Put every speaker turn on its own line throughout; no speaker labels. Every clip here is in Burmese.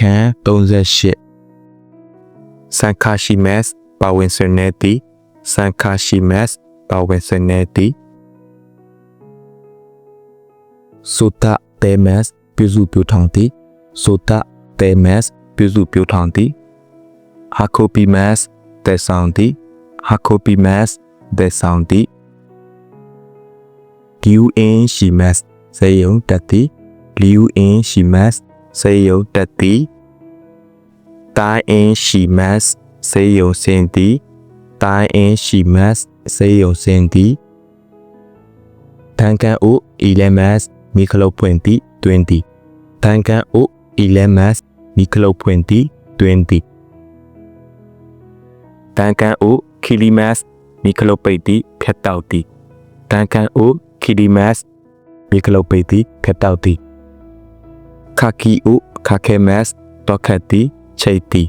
ခန်း38စန်ခါရှိမက်စ်ပါဝင်ဆွေနေသည်စန်ခါရှိမက်စ်ပါဝင်ဆွေနေသည်ဆိုတာတေမက်စ်ပြုစုပြောထောင်သည်ဆိုတာတေမက်စ်ပြုစုပြောထောင်သည်ဟာကိုပီမက်စ်တေဆောင်သည်ဟာကိုပီမက်စ်တေဆောင်သည် liu in ရှိမက်စေယုံတက်သည် liu in ရှိမက် စေယုံတက်သည် tai in ရှိမက်စေယုံစင်သည် tai in ရှိမက်စေယုံစင်သည်တန်ကန်အို elemas မိခလုတ်ပွင့်သည်တွင်သည်တန်ကန်အို elemas မိခလုတ်ပွင့်သည်တွင်သည်တန်ကန်အို kilimas မိခလုတ်ပိတ်သည်ဖြတ်တောက်သည်တန်ကန်အို kilimas မိခလုတ်ပိတ်သည်ဖြတ်တောက်သည် ခါကီအိုခါခဲမက်တော့ခတ်သည်ချိတ်သည်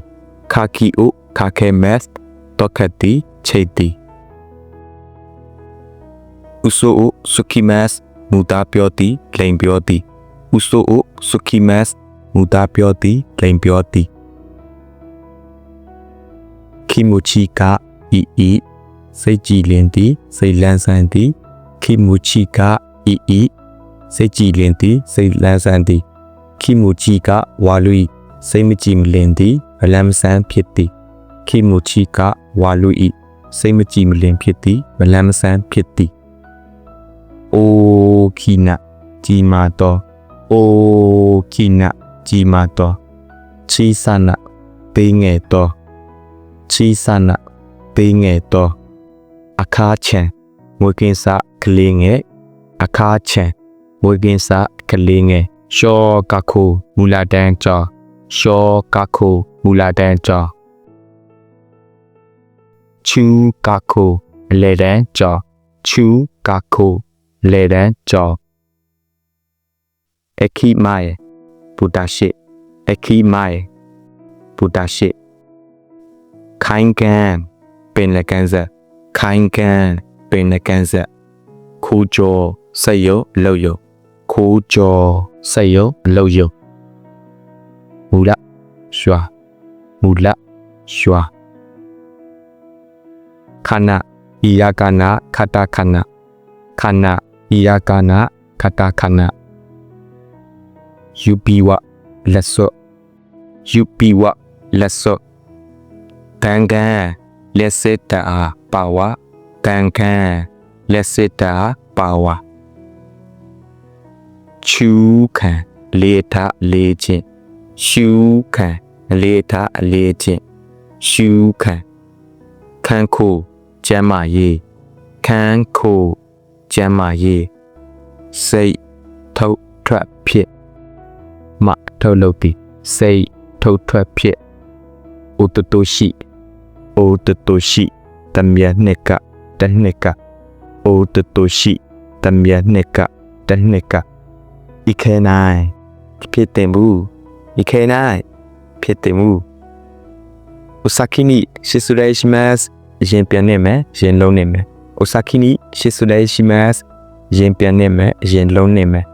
ခါကီအိုခါခဲမက်တော့ခတ်သည်ချိတ်သည်ဥဆိုအိုဆုကီမက်မူတာပြောသည်လိန်ပြောသည်ဥဆိုအိုဆုကီမက်မူတာပြောသည်လိန်ပြောသည်ခီမိုချီကအီအီစိတ်ကြည်လင်သည်စိတ်လန်းဆန်းသည်ခီမိုချီကအီအီစိတ်ကြည်လင်သည်စိတ်လန်းဆန်းသည် ခီမိုချီကဝါလူစိတ်မကြည်မလင်သည်ဗလမ်ဆန်းဖြစ်သည်ခီမိုချီကဝါလူဤစိတ်မကြည်မလင်ဖြစ်သည်ဗလမ်ဆန်းဖြစ်သည်အိုခီနာဂျီမာတော်အိုခီနာဂျီမာတော်ချီဆနာပေးငယ်တော်ချီဆနာပေးငယ်တော်အခါချံငွေကင်းစားကလေးငယ်အခါချံငွေကင်းစားကလေးငယ် ရှောကခုမူလာတန်ကြောရှောကခုမူလာတန်ကြောချူကခုအလေတန်ကြောချူကခုလေတန်ကြောအခီမိုင်ဘုဒ္ဓရှိအခီမိုင်ဘုဒ္ဓရှိခိုင်ကန်ပင်လကန်ဇခိုင်ကန်ပင်လကန်ဇခိုးကြောစက်ရုပ်လောက်ရုပ် ခိုးကြောစက်ရုပ်လောက်ရုပ်မူလရွာမူလရွာခဏဤယကနာခတခဏခဏဤယကနာခတခဏယူပီဝလက်စောယူပီဝလက်စောတန်ကန်လက်စစ်တာပါဝါတန်ကန်လက်စစ်တာပါဝါ ချူခံလေထလေးချင်းရှူခံလေထအလေးချင်းရှူခံခန်းခိုကျမ်းမာရေးခန်းခိုကျမ်းမာရေးစိတ်ထုတ်ထွက်ဖြစ်မထုတ်လုပ်ပြီးစိတ်ထုတ်ထွက်ဖြစ်ဥတတုရှိဥတတုရှိတမြတ်နှစ်ကတနှစ်ကဥတတုရှိတမြတ်နှစ်ကတနှစ်က ဤခဲနိုင်ဖြစ်တင်ဘူးဤခဲနိုင်ဖြစ်တင်ဘူးဥစကိနီရှစ်ဆူရဲရှိမတ်ရင်ပြန်နေမယ်ရင်လုံးနေမယ်ဥစကိနီရှစ်ဆူရဲရှိမတ်ရင်ပြန်နေမယ်ရင်လုံးနေမယ်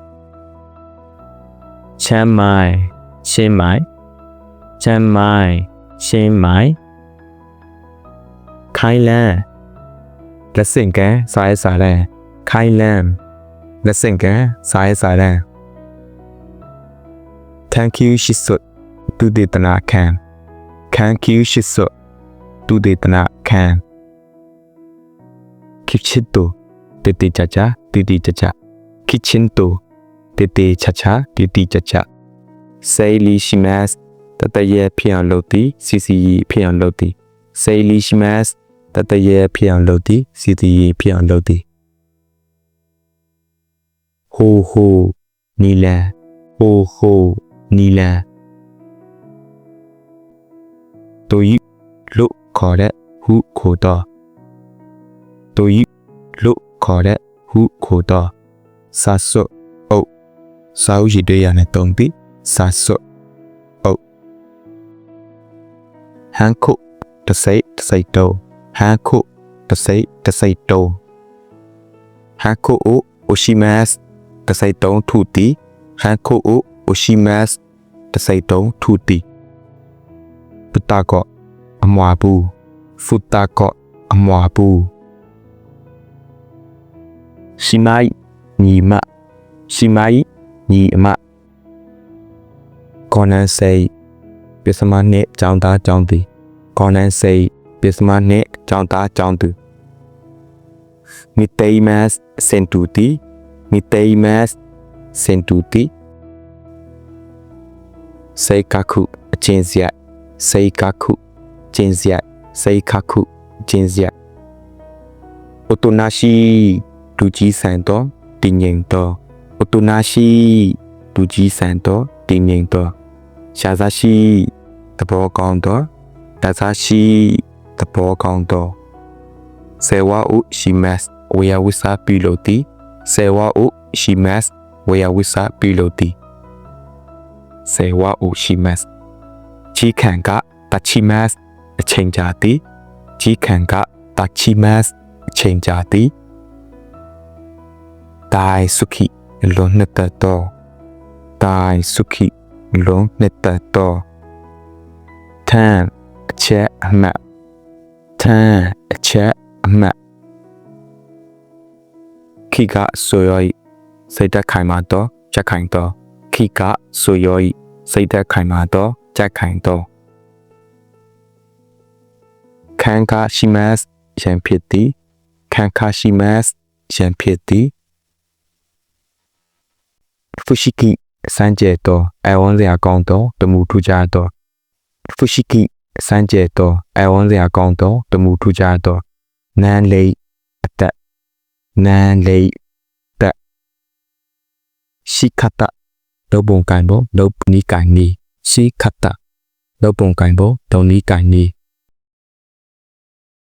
ချမ်းမိုင်ရှင်းမိုင်ချမ်းမိုင်ရှင်းမိုင်ခိုင်လန်လက်စင်ကန်စားရစားလန်ခိုင်လန်လက်စင်ကန်စားရစားလန် Thank you ရှိစွတ်သူဒေသနာခံ Thank you ရှိစွတ်သူဒေသနာခံခိချစ်တိုတေတေချာချာတေတေချာချာခိချင်းတိုတေတေချာချာတေတေချာချာဆေလီရှိမတ်တတရဲ့ဖြစ်အောင်လုပ်သည်စီစီဖြစ်အောင်လုပ်သည်ဆေလီရှိမတ်တတရဲ့ဖြစ်အောင်လုပ်သည်စီစီဖြစ်အောင်လုပ်သည်ဟိုဟိုနီလန်ဟိုဟို နီလန်တူဤလို့ခေါ်တဲ့ဟုခိုတော့တူဤလို့ခေါ်တဲ့ဟုခိုတော့စာစွတ်အုပ်စာအုပ်ရည်တွေရနဲ့တုံးပြီးစာစွတ်အုပ်ဟန်ခုတစိတ်တစိတ်တုံးဟန်ခုတစိတ်တစိတ်တုံးဟန်ခုအိုရှိမတ်တစိတ်တုံးထုတီဟန်ခုအို ရှိမတ်တစိတ်တုံးထုတိဖုတာကောအမွာဘူးဖုတာကောအမွာဘူးရှိမိုင်ညီမရှိမိုင်ညီအမကောနန်စိတ်ပစ္စမနဲ့ကြောင်းသားကြောင်းသည်ကောနန်စိတ်ပစ္စမနဲ့ကြောင်းသားကြောင်းသူမိတေမတ်စင်တူတီမိတေမတ်စင်တူတီ စေကာခုအချင်းစရိုက်စေကာခုကျင်းစရိုက်စေကာခုကျင်းစရိုက်အိုတိုနာရှိဒူကြီးဆန်တော့တင်ငိန်တော့အိုတိုနာရှိဒူကြီးဆန်တော့တင်ငိန်တော့ရှာသာရှိသဘောကောင်းတော့ဒါသာရှိသဘောကောင်းတော့ဆေဝါဥရှိမတ်ဝေယဝိစာပီလိုတီဆေဝါဥရှိမတ်ဝေယဝိစာပီလိုတီ ဆေဝါဥရှိမတ်ချီခံကတချီမတ်အချိန်ကြာတီချီခံကတချီမတ်အချိန်ကြာတီတိုင်စုခိလုံးနှစ်တတော်တိုင်စုခိလုံးနှစ်တတော်ထန်အချက်အမှတ်ထန်အချက်အမှတ်ခိကဆိုယောဤစိတ်တက်ခိုင်မာတော့ချက်ခိုင်တော့ ခိကဆိုယောဤစိတ်တက်ခိုင်မာတော့ချက်ခိုင်တော့ခံကရှိမတ်ရန်ဖြစ်သည်ခံကရှိမတ်ရန်ဖြစ်သည်ဖူရှိကိစံကျဲတော့အဝန်းစရာကောင်းတော့တမှုထူကြတော့ဖူရှိကိစံကျဲတော့အဝန်းစရာကောင်းတော့တမှုထူကြတော့နန်းလေးအသက်နန်းလေးတက်ရှိခတ လောပုံကန်ဘောလောနီကန်နီရှိခတလောပုံကန်ဘောဒေါနီကန်နီ